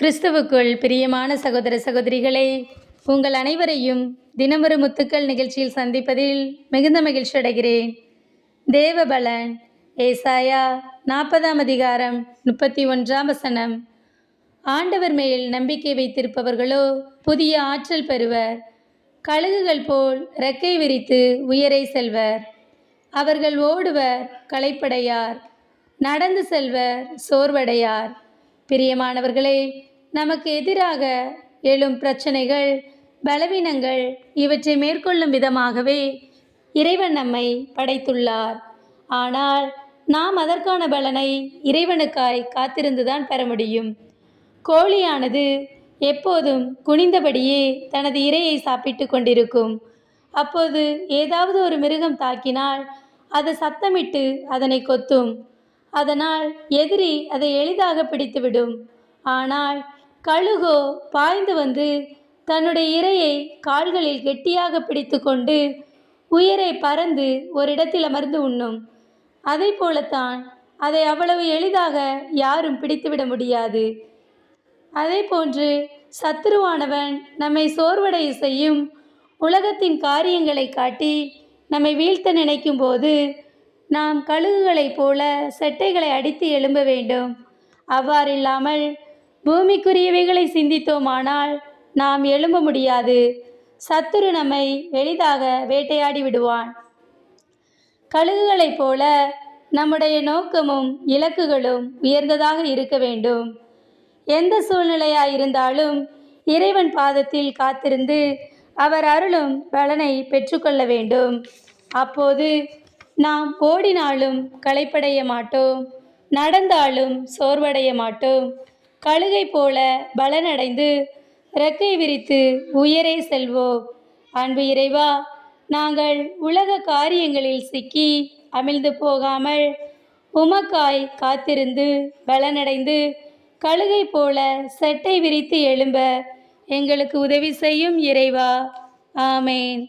கிறிஸ்துவுக்குள் பிரியமான சகோதர சகோதரிகளே உங்கள் அனைவரையும் தினமொரு முத்துக்கள் நிகழ்ச்சியில் சந்திப்பதில் மிகுந்த மகிழ்ச்சி அடைகிறேன். தேவபலன் ஏசாயா நாற்பதாம் அதிகாரம் முப்பத்தி ஒன்றாம் வசனம். ஆண்டவர் மேல் நம்பிக்கை வைத்திருப்பவர்களோ புதிய ஆற்றல் பெறுவர். கழுகுகள் போல் ரெக்கை விரித்து உயரை செல்வர். அவர்கள் ஓடுவர் களைப்படையார். நடந்து செல்வர் சோர்வடையார். பிரியமானவர்களே நமக்கு எதிராக எழும் பிரச்சனைகள் பலவீனங்கள் இவற்றை மேற்கொள்ளும் விதமாகவே இறைவன் நம்மை படைத்துள்ளார். ஆனால் நாம் அதற்கான பலனை இறைவனுக்காய் காத்திருந்துதான் பெற முடியும். கோழியானது எப்போதும் குனிந்தபடியே தனது இரையை சாப்பிட்டு கொண்டிருக்கும். அப்போது ஏதாவது ஒரு மிருகம் தாக்கினால் அது சத்தமிட்டு அதனை கொத்தும். அதனால் எதிரி அதை எளிதாக பிடித்துவிடும். ஆனால் கழுகோ பாய்ந்து வந்து தன்னுடைய இரையை கால்களில் கெட்டியாக பிடித்து கொண்டு உயிரை பறந்து ஒரு இடத்தில் அமர்ந்து உண்ணும். அதை போலத்தான் அதை அவ்வளவு எளிதாக யாரும் பிடித்துவிட முடியாது. அதே போன்று சத்துருவானவன் நம்மை சோர்வடைய செய்யும் உலகத்தின் காரியங்களை காட்டி நம்மை வீழ்த்த நினைக்கும் போது நாம் கழுகுகளைப் போல செட்டைகளை அடித்து எழும்ப வேண்டும். அவ்வாறில்லாமல் பூமிக்குரியவைகளை சிந்தித்தோமானால் நாம் எழும்ப முடியாது. சத்துரு நம்மை எளிதாக வேட்டையாடி விடுவான். கழுகுகளைப் போல நம்முடைய நோக்கமும் இலக்குகளும் உயர்ந்ததாக இருக்க வேண்டும். எந்த சூழ்நிலையாயிருந்தாலும் இறைவன் பாதத்தில் காத்திருந்து அவர் அருளும் பலனை பெற்றுக்கொள்ள வேண்டும். அப்போது நாம் ஓடினாலும் களைப்படைய மாட்டோம் நடந்தாலும் சோர்வடைய மாட்டோம். கழுகை போல பலனடைந்து ரெக்கை விரித்து உயரே செல்வோம். அன்பு இறைவா நாங்கள் உலக காரியங்களில் சிக்கி அமிழ்ந்து போகாமல் உமக்காய் காத்திருந்து பலனடைந்து கழுகை போல செட்டை விரித்து எழும்ப எங்களுக்கு உதவி செய்யும் இறைவா. ஆமேன்.